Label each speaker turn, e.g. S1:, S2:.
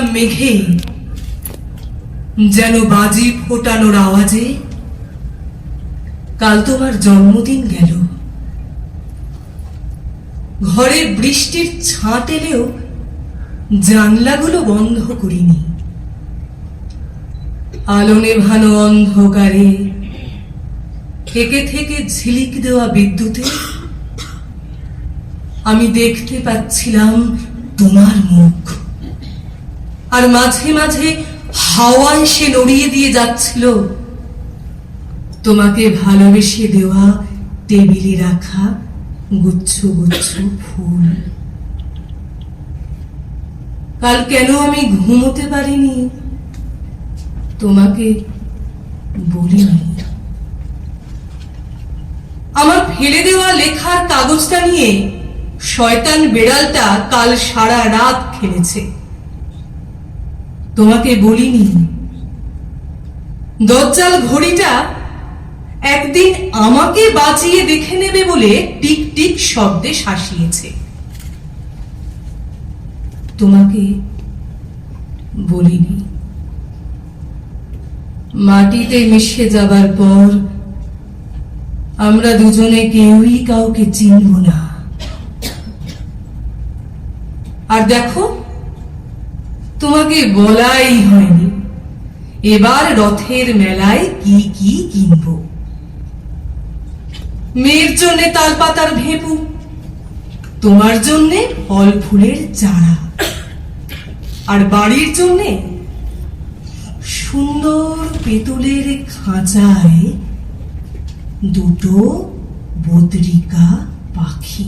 S1: মেঘে যেন বাজি ফোটানোর আওয়াজে কাল তোমার জন্মদিন গেল। ঘরে বৃষ্টির ছাঁট এলেও জানলাগুলো বন্ধ করিনি। আলো নেভানো অন্ধকারে থেকে থেকে ঝিলিক দেওয়া বিদ্যুতে আমি দেখতে পাচ্ছিলাম তোমার মুখ। আর মাঝে মাঝে হাওয়া এসে নড়িয়ে দিয়ে যাচ্ছিল। তোমাকে ভালোবেসে দেওয়া টেবিলে রাখা গুচ্ছ গুচ্ছ ফুল। কাল কেন আমি ঘুমোতে পারিনি? তোমাকে বলিনি। আমার ফেলে দেওয়া লেখার কাগজটা নিয়ে শয়তান বেড়ালটা কাল সারা রাত খেলেছে। তোমাকে বলিনি। দজ্জাল ঘড়িটা একদিন আমাকে বাঁচিয়ে দেখে নেবে বলে টিক টিক শব্দে শাসিয়েছে। তোমাকে বলিনি। মাটিতে মিশে যাবার পর আমরা দুজনে কেউই কাউকে চিনব না। আর দেখো তোমাকে বলাই হয়নি। এবার রথের মেলায় কি কি কিনব? মেয়ের জন্যে তালপাতার ভেপু, তোমার জন্যে ফল ফুলের চারা, আর বাড়ির জন্যে সুন্দর পেতলের খাঁচায় দুটো বদ্রিকা পাখি।